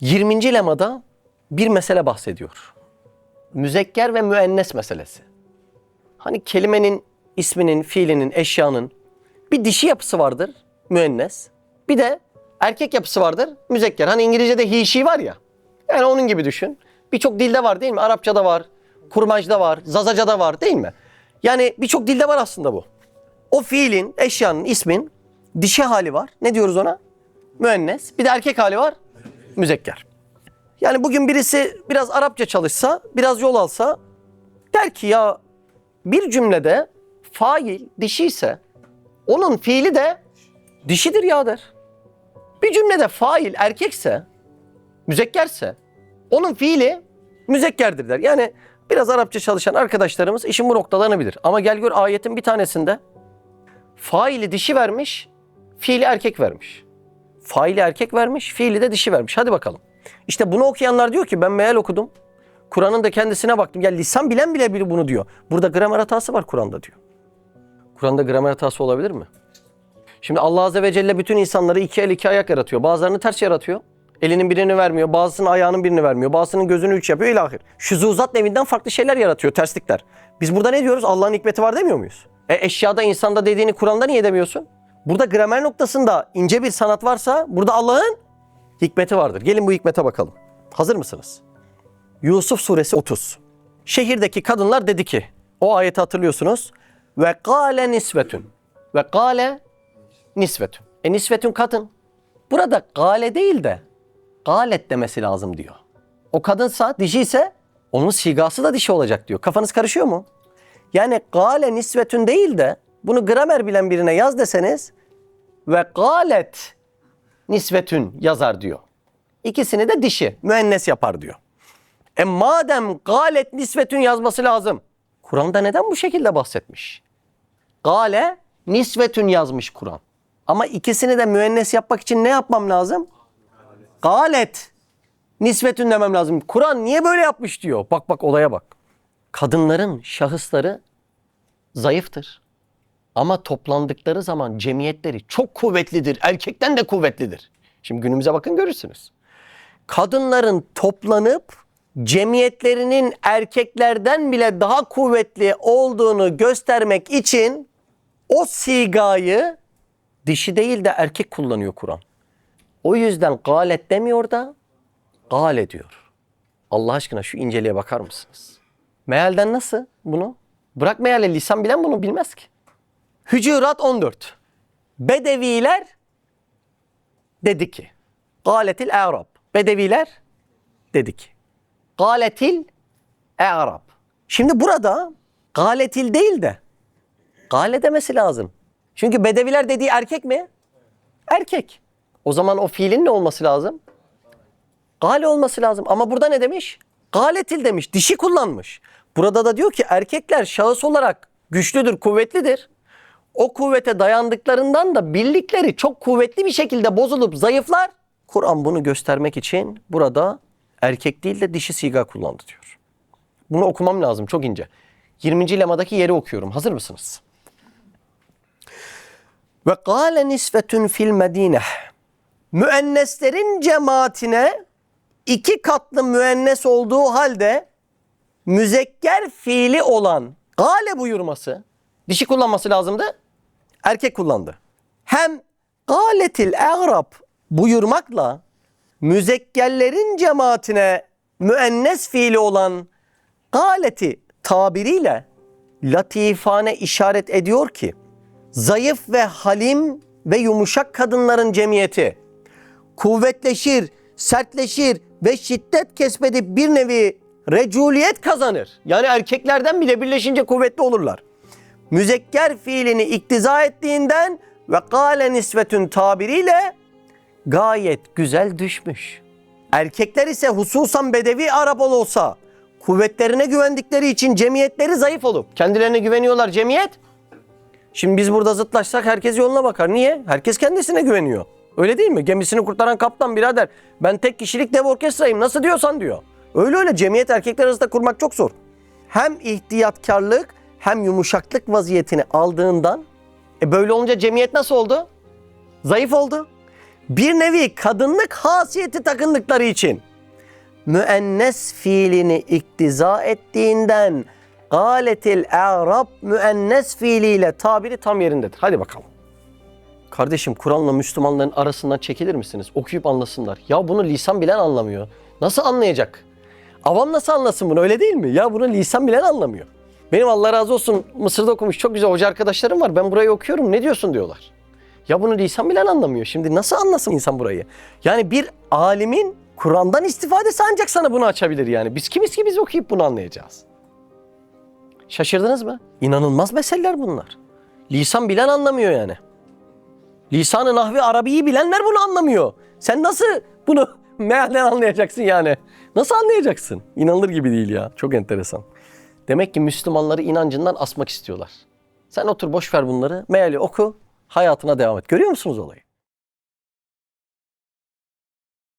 20. lemada bir mesele bahsediyor. Müzekker ve müennes meselesi. Hani kelimenin, isminin, fiilinin, eşyanın bir dişi yapısı vardır müennes. Bir de erkek yapısı vardır müzekker. Hani İngilizce'de he she var ya. Yani onun gibi düşün. Birçok dilde var değil mi? Arapçada var, kurmacda var, zazacada var değil mi? Yani birçok dilde var aslında bu. O fiilin, eşyanın, ismin dişi hali var. Ne diyoruz ona? Müennes. Bir de erkek hali var. Müzekker. Yani bugün birisi biraz Arapça çalışsa, biraz yol alsa der ki ya bir cümlede fail dişi ise onun fiili de dişidir ya der. Bir cümlede fail erkekse, müzekkerse onun fiili müzekkerdir der. Yani biraz Arapça çalışan arkadaşlarımız işin bu noktalarını bilir. Ama gel gör ayetin bir tanesinde faili dişi vermiş, fiili erkek vermiş. Faili erkek vermiş, fiili de dişi vermiş. Hadi bakalım. İşte bunu okuyanlar diyor ki ben meal okudum. Kur'an'ın da kendisine baktım. Ya lisan bilen bile biri bunu diyor. Burada gramer hatası var Kur'an'da diyor. Kur'an'da gramer hatası olabilir mi? Şimdi Allah Azze ve Celle bütün insanları iki el iki ayak yaratıyor. Bazılarını ters yaratıyor. Elinin birini vermiyor. Bazısının ayağının birini vermiyor. Bazısının gözünü üç yapıyor ilahir. Şuzuzat nevinden farklı şeyler yaratıyor. Terslikler. Biz burada ne diyoruz? Allah'ın hikmeti var demiyor muyuz? E eşyada insanda dediğini Kur'an'da niye demiyorsun? Burada gramer noktasında ince bir sanat varsa burada Allah'ın hikmeti vardır. Gelin bu hikmete bakalım. Hazır mısınız? Yusuf suresi 30. Şehirdeki kadınlar dedi ki, o ayeti hatırlıyorsunuz. Ve kâle nisvetün. Ve kâle nisvetün. E nisvetün kadın. Burada gale değil de galet demesi lazım diyor. O kadınsa, dişi ise onun sigası da dişi olacak diyor. Kafanız karışıyor mu? Yani gale nisvetün değil de bunu gramer bilen birine yaz deseniz ve galet nisvetün yazar diyor. İkisini de dişi, müennes yapar diyor. E madem galet nisvetün yazması lazım. Kur'an'da neden bu şekilde bahsetmiş? Gale nisvetün yazmış Kur'an. Ama ikisini de müennes yapmak için ne yapmam lazım? Galet nisvetün demem lazım. Kur'an niye böyle yapmış diyor. Bak bak olaya bak. Kadınların şahısları zayıftır. Ama toplandıkları zaman cemiyetleri çok kuvvetlidir. Erkekten de kuvvetlidir. Şimdi günümüze bakın görürsünüz. Kadınların toplanıp cemiyetlerinin erkeklerden bile daha kuvvetli olduğunu göstermek için o sigayı dişi değil de erkek kullanıyor Kur'an. O yüzden galet demiyor da gale diyor. Allah aşkına şu inceliğe bakar mısınız? Mealden nasıl bunu? Bırak meale lisan bilen bunu bilmez ki. Hücurat 14. Bedeviler dedi ki. Galetil Arab. Bedeviler dedi ki. Galetil Arab. Şimdi burada galetil değil de gale demesi lazım. Çünkü bedeviler dediği erkek mi? Erkek. O zaman o fiilin ne olması lazım? Gale olması lazım. Ama burada ne demiş? Galetil demiş. Dişi kullanmış. Burada da diyor ki erkekler şahıs olarak güçlüdür, kuvvetlidir. O kuvvete dayandıklarından da birlikleri çok kuvvetli bir şekilde bozulup zayıflar. Kur'an bunu göstermek için burada erkek değil de dişi siga kullandı diyor. Bunu okumam lazım çok ince. 20. lemadaki yeri okuyorum. Hazır mısınız? Ve kâle nisvetün fil medine. Müenneslerin cemaatine iki katlı müennes olduğu halde müzekker fiili olan gale buyurması dişi kullanması lazımdı. Erkek kullandı. Hem galetil e'rab buyurmakla müzekkerlerin cemaatine müennes fiili olan galeti tabiriyle latifane işaret ediyor ki zayıf ve halim ve yumuşak kadınların cemiyeti kuvvetleşir, sertleşir ve şiddet kesbedip bir nevi reculiyet kazanır. Yani erkeklerden bile birleşince kuvvetli olurlar. Müzekker fiilini iktiza ettiğinden ve kâle nisvetün tabiriyle gayet güzel düşmüş. Erkekler ise hususan bedevi Arap olsa kuvvetlerine güvendikleri için cemiyetleri zayıf olup kendilerine güveniyorlar cemiyet. Şimdi biz burada zıtlaşsak herkes yoluna bakar. Niye? Herkes kendisine güveniyor. Öyle değil mi? Gemisini kurtaran kaptan birader ben tek kişilik dev orkestrayım nasıl diyorsan diyor. Öyle öyle cemiyet erkekler arasında kurmak çok zor. Hem ihtiyatkarlık hem yumuşaklık vaziyetini aldığından e böyle olunca cemiyet nasıl oldu? Zayıf oldu. bir nevi kadınlık hasiyeti takındıkları için müennes fiilini iktiza ettiğinden galetil a'rab müennes fiiliyle tabiri tam yerindedir. Hadi bakalım. Kardeşim Kur'an'la Müslümanların arasından çekilir misiniz? Okuyup anlasınlar. Ya bunu lisan bilen anlamıyor. Nasıl anlayacak? Avam nasıl anlasın bunu öyle değil mi? Ya bunu lisan bilen anlamıyor. Benim Allah razı olsun Mısır'da okumuş çok güzel hoca arkadaşlarım var. Ben burayı okuyorum ne diyorsun diyorlar. Ya bunu lisan bilen anlamıyor. Şimdi nasıl anlasın insan burayı? Yani bir alimin Kur'an'dan istifadesi ancak sana bunu açabilir yani. Biz kimiz ki biz okuyup bunu anlayacağız. Şaşırdınız mı? İnanılmaz meseleler bunlar. Lisan bilen anlamıyor yani. Lisan-ı Nahvi Arabi'yi bilenler bunu anlamıyor. Sen nasıl bunu mealden anlayacaksın yani? Nasıl anlayacaksın? İnanılır gibi değil ya. Çok enteresan. Demek ki Müslümanları inancından asmak istiyorlar. Sen otur boş ver bunları. Meali oku. Hayatına devam et. Görüyor musunuz olayı?